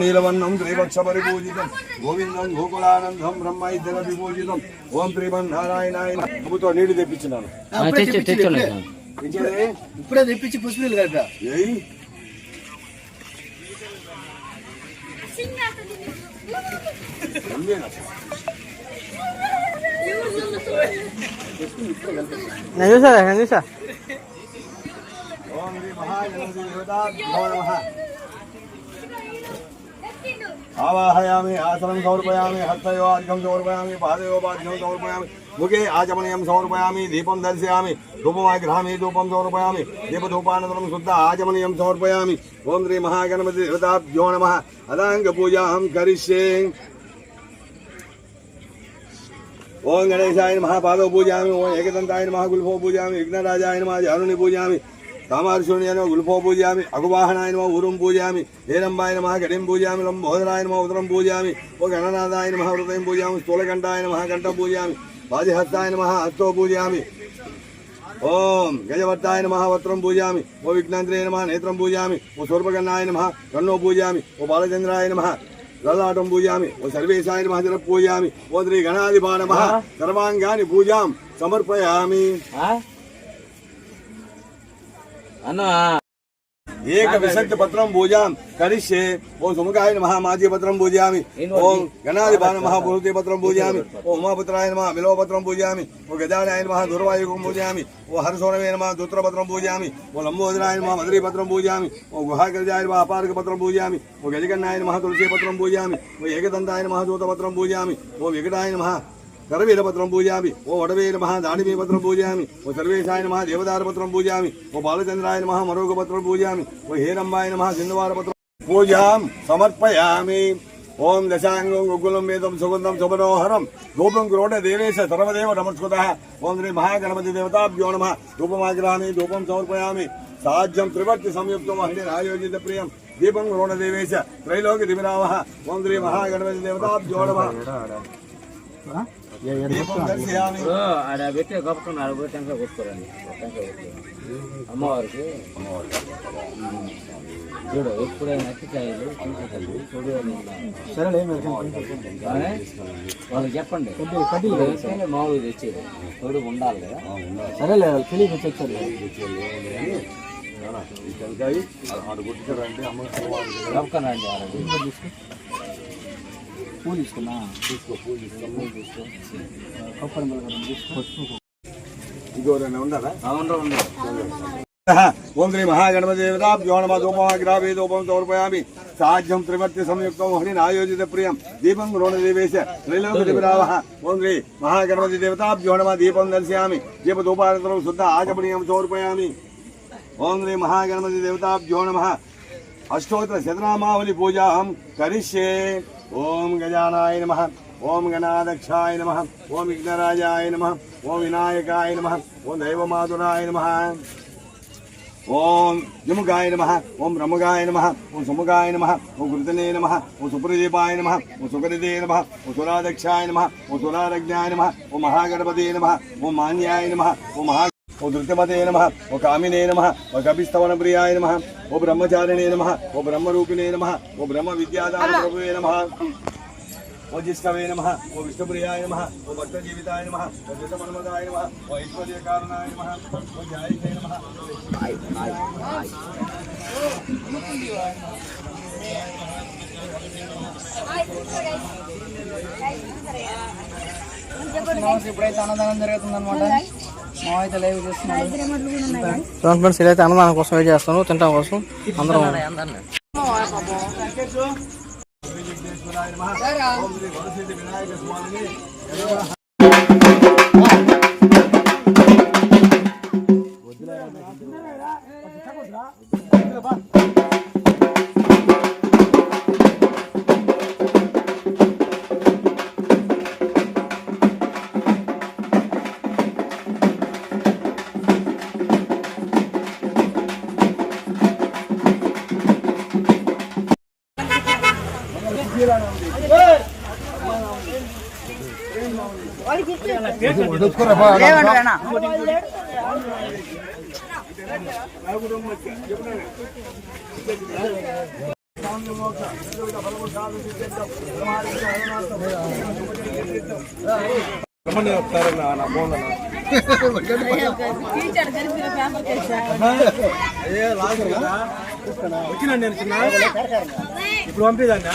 నీలవన్నం త్రిపక్ష పరిపూజితం గోవిందం గోకులానందం బ్రహ్మ ఇద్దర విపూజితం ఓం శ్రీమన్నారాయణ ప్రభుతో నీళ్ళు తెప్పించినాను? ఇప్పుడే తెప్పించి పుష్పీలు? నేను చూసా చూసా. ఓం శ్రీ మహాగణపతి దేవతాభ్యో నమః ఆవాహయామి ఆసనం సమర్పయామి హస్తయో అర్ఘం సమర్పయామి పాదయో పాద్యం సమర్పయామి ముఖే ఆచమనీయం సమర్పయామి దీపం దర్శయామి ధూపమాగ్రహామి ధూపం సమర్పయామి దీపధూపానంతరం శుద్ధ ఆచమనీయం సమర్పయామి. ఓం శ్రీ మహాగణపతి దేవతాభ్యో నమ. అదాంగ పూజాం కరిష్యే. ఓం గణేశాయ నమః పాదవ పూజామి ఓం ఏకదంతాయ నమః గుల్ఫో పూజామి విఘ్నరాజాయ నమః జానుని పూజామి కామార్షుని నమః గుల్ఫో పూజామి అగువాహనాయ నమః ఊరుం పూజామి హేరంబాయ నమః గడిం పూజామి లంబోదరాయ నమః ఉదరం పూజామి ఓ గణనాథాయ నమః హృదయం పూజామి స్థూలకంఠాయ నమః కంఠం పూజామి పాదిహస్తాయ నమః హస్తో పూజామి ఓం గజవర్తాయ నమః వస్త్రం పూజామి ఓ విఘ్నంత్రే నమః నేత్రం పూజామి ఓ సూర్పకన్నాయ నమః కన్నో పూజామి ఓ బాలచంద్రాయ నమః లలాటం పూజామి ఓ సర్వేశాయ నమః పూజామి ఓ శ్రీ గణాధిపా నమః సర్వాంగాని పూజాం సమర్పయామి. అన్న. ఏక విశక్తి పత్రం పూజాం కరిష్యే. ఓం సుముఖాయ నమః. మాజీ పత్రం పూజామి. ఓం గణాధిపా నమః. భూతి పత్రం పూజామి. ఓ ఉమాపుత్రాయ నమః. బిలోపత్రం పూజామి. ఓ గజానాయ నమః. దుర్వాయుగం పూజామి. ఓ హర్షోణవే నమః. దూత్రపత్రం పూజామి. ఓ లంబోదరాయ నమః. మధురీ పత్రం పూజామి. ఓ గుహాగ్రజాయ నమః. అపారక పత్రం పూజామి. ఓ గజగన్నాయ నమః. తులసీ పత్రం పూజామి. ఓ ఏకదంతాయ నమః. దూతపత్రం పూజామి. ఓ వికటాయ నమః. కరవీరపత్రం పూజామి ఓ వడవే నమ దాడిమీ పత్రం పూజామి ఓ సర్వేశాయ నమ దేవదార పత్రం పూజామి ఓ బాలచంద్రాయ నమ మరొక పత్రం పూజామి ఓ హేరంబాయ నమ సింధువార పత్రం పూజాం సమర్పయామి ఓం దశాంగం గుగ్గులం వేదం సుగంధం సుమనోహరం రూపం క్రోడ దేవేశ సర్వదేవ నమస్కృత ఓం శ్రీ మహాగణపతి దేవతాభ్యో నమ ధూపమాగ్రహామి ధూపం సమర్పయామి సాధ్యం త్రివర్తి సంయుక్తం అహ్ని ఆయోజిత ప్రియం దీపం క్రోడ దేవేశ త్రైలోకి దివిరామ ఇప్పుడు ఆడ పెట్టి గొప్పకున్న ఆడ టెంకాయ కొట్టుకోరండి టెంకాయ కొట్టుకోరండి అమ్మవారికి చూడు ఎప్పుడైనా అట్టికాయలు చూడు వాళ్ళకి చెప్పండి మామూలు తెచ్చేది తోడు ఉండాలి కదా సరేలే తెలియక తెచ్చారు ఈ టెంకాయ ఆడ కొట్టుకారంటే అమ్మ గొప్పకనండి ఆడ పూలు తీసుకున్నా తీసుకో పూజ తీసుకో కొబ్బరి మిలకరం తీసుకో ఇంకోరైనా ఉండాలా? అవును ఉంది. ఓం శ్రీ మహాగణపతి దేవతాభ్యో నమ ధూపమాగ్రావే ధూపం సమర్పయామి. సాధ్యం త్రివర్తి సంయుక్తం హరిని ఆయోజిత ప్రియం. దీపం రోణ దేవేశ త్రైలోక దివిరావ ఓం శ్రీ మహాగణపతి దేవతాభ్యో నమ దీపం దర్శయామి. దీప ధూపానంతరం శుద్ధ ఆచమనీయం సమర్పయామి. ఓం శ్రీ మహాగణపతి దేవతాభ్యో నమ. అష్టోత్తర శతనామావళి పూజాం కరిష్యే. ఓం గజానాయ నమ ఓం గణాదక్షాయ నమ ఓం విఘ్నరాజాయ నమ ఓం వినాయకాయ నమ ఓం దైవమాతురాయ నమ ఓం జముగాయ నమ ఓం రముగాయ నమ ఓం సుముగాయ నమ ఓం కృతనే నమ ఓం సుప్రదీపాయ నమ ఓం సుకరిదే నమ ఓం సురాదక్షాయ నమ ఓం సురారజ్ఞాయ నమ ఓం మహాగణపతే నమ ఓం మాన్యాయ నమ ఓం మహా ఓ ధృతమతే నమ ఓ కామినే నమ ఓ కపిస్తవన ప్రియాయ నమ ఓ బ్రహ్మచారిణే నమ ఓ బ్రహ్మరూపిణే నమ ఓ బ్రహ్మ విద్యాదాన ప్రభువే నమ ఓ జిష్టవే నమ ఓ విష్ణుప్రియాయ నమ ఓ భక్త జీవితాయ నమ ఓ జితమన్మదాయ నమ ఓ ఐశ్వర్య కారణాయ నమ ఓ జాయితే నమ ఇప్పుడైతే అన్నదానం జరుగుతుంది అనమాట అయితే ఫ్రెండ్స్ ఇదైతే అన్నదానం కోసం వెయిట్ చేస్తాను తింటాం కోసం అందరం వినాయక స్వామిని கம்மன்னு வந்தாருண்ணா ఇప్పుడు పంపిదన్నా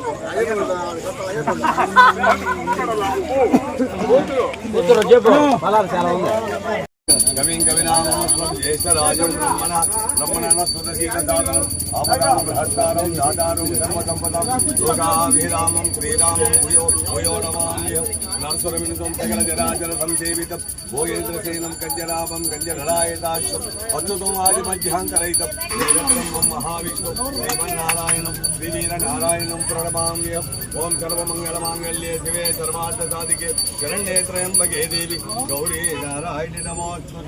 కవిం కవినామం జ్యేష్ఠరాజం చాలా ఉంది कविं कविनामोऽस्मं ज्येष्ठराजं ब्रह्मणः ब्रह्मणः महाविष्णु, श्रीमन्नारायणं, श्रीवीरनारायणं प्रणमाम्य ॐ सर्वमङ्गलमाङ्गल्ये शिवे सर्वार्थसाधिके, शरण्ये त्र्यम्बके देवि, गौरी नारायणि नमोऽस्तु।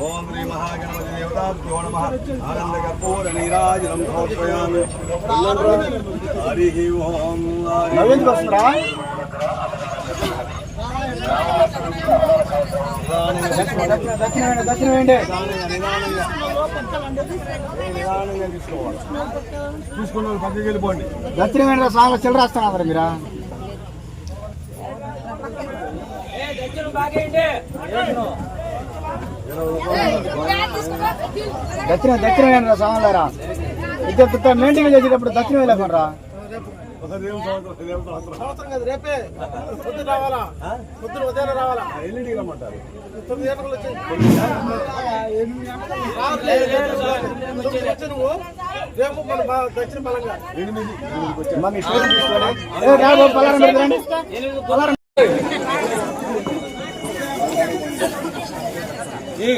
ఓం శ్రీ మహాగణపతి హరి ఓం. నవీన్ చూసుకున్న వాళ్ళు పక్కకి వెళ్ళిపోండి దక్షిణ సాంగ్ చిల్లర రాస్తున్నారు మీరా దక్షిణ దక్షిణ వేయండి సాంగ్లారా ఇద్దరు మెయింటైన్ చేసేటప్పుడు దక్షిణ వెళ్ళకుండా రేపే రావాలా పొద్దున ఉదయం రావాలా ఎల్లుండి రమ్మంటారు తొమ్మిది గంటలకు వచ్చి వచ్చి నువ్వు రేపు మన దక్షిణ బలంగా పెట్టి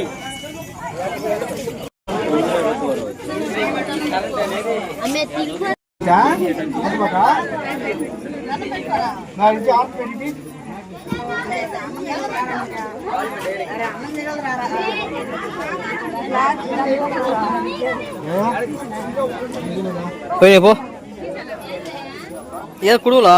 పోయి పో ఏ కుడులా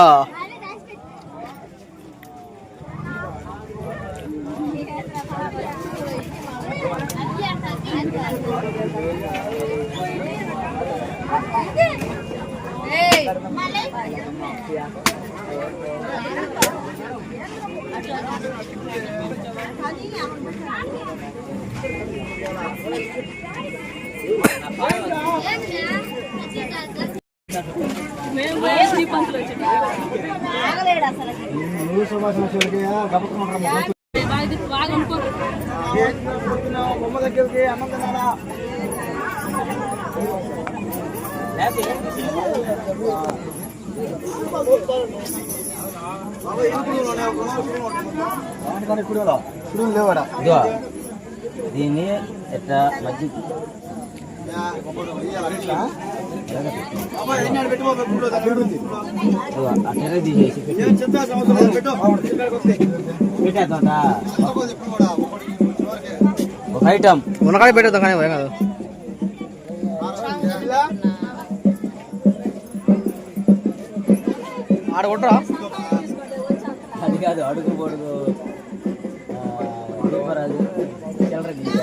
బొమ్మ దగ్గరికి అన్నం తినాలా దీన్ని ఎట్లా మధ్య అట్లనే తీసేసి పెట్టు. పెట్టేద్దాం ఒక ఐటమ్ మునకాయ పెట్టేద్దాం కానీ కాదు. ఆడ కొట్టరా అది కాదు అడుగు పొడుగు దీపరాజు చిల్లర గీత